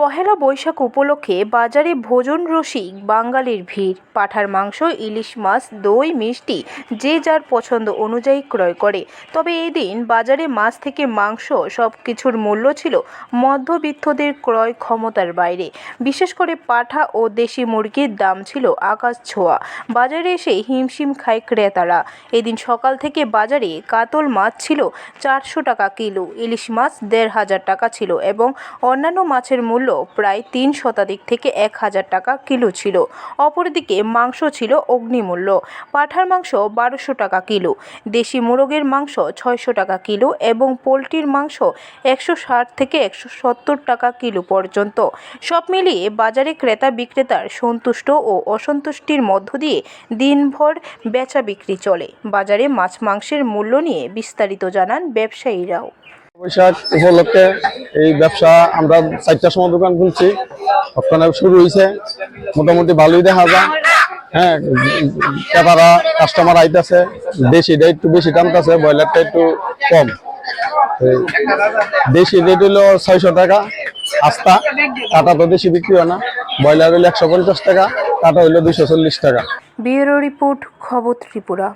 পহেলা বৈশাখ উপলক্ষে বাজারে ভোজন রসিক, বাঙালির ভিড়। পাঠার মাংস, ইলিশ মাছ, দই, মিষ্টি, যে যার পছন্দ অনুযায়ী ক্রয় করে। তবে এই দিন বাজারে মাছ থেকে মাংস সব কিছুর মূল্য ছিল মধ্যবিত্তদের ক্রয় ক্ষমতার বাইরে। বিশেষ করে পাঠা ও দেশি মুরগির দাম ছিল আকাশ ছোঁয়া। বাজারে এসে হিমশিম খায় ক্রেতারা। এদিন সকাল থেকে বাজারে কাতল মাছ ছিল চারশো টাকা কিলো, ইলিশ মাছ দেড় হাজার টাকা ছিল এবং অন্যান্য মাছের মূল্য প্রায় তিন শতাধিক থেকে এক হাজার টাকা কিলো ছিল। অপরদিকে মাংস ছিল অগ্নিমূল্য। পাঠার মাংস বারোশো টাকা কিলো। দেশি মোরগের মাংস ছয়শো টাকা কিলো এবং পোলট্রির মাংস একশো ষাট থেকে একশো সত্তর টাকা কিলো পর্যন্ত। সব মিলিয়ে বাজারে ক্রেতা বিক্রেতার সন্তুষ্ট ও অসন্তুষ্টির মধ্য দিয়ে দিনভর বেচা বিক্রি চলে। বাজারে মাছ মাংসের মূল্য নিয়ে বিস্তারিত জানান ব্যবসায়ীরাও। বৈশাখ উপলক্ষে এই ব্যবসা আমরা চারটার সময় দোকান খুলছি। ওখানে শুরু হয়েছে। মোটামুটি ভালোই দেখা যায়। হ্যাঁ ক্রেতারা কাস্টমার আইতেছে দেশিটা একটু বেশি টানতেছে ব্রয়লারটা একটু কম। দেশি রেট হলো ছয়শো টাকা আস্তা। কাটা তো দেশি বিক্রি হয় না। ব্রয়লার হলো একশো পঞ্চাশ টাকা, কাটা হইল দুশো চল্লিশ টাকা। ব্যুরো রিপোর্ট, খবর ত্রিপুরা।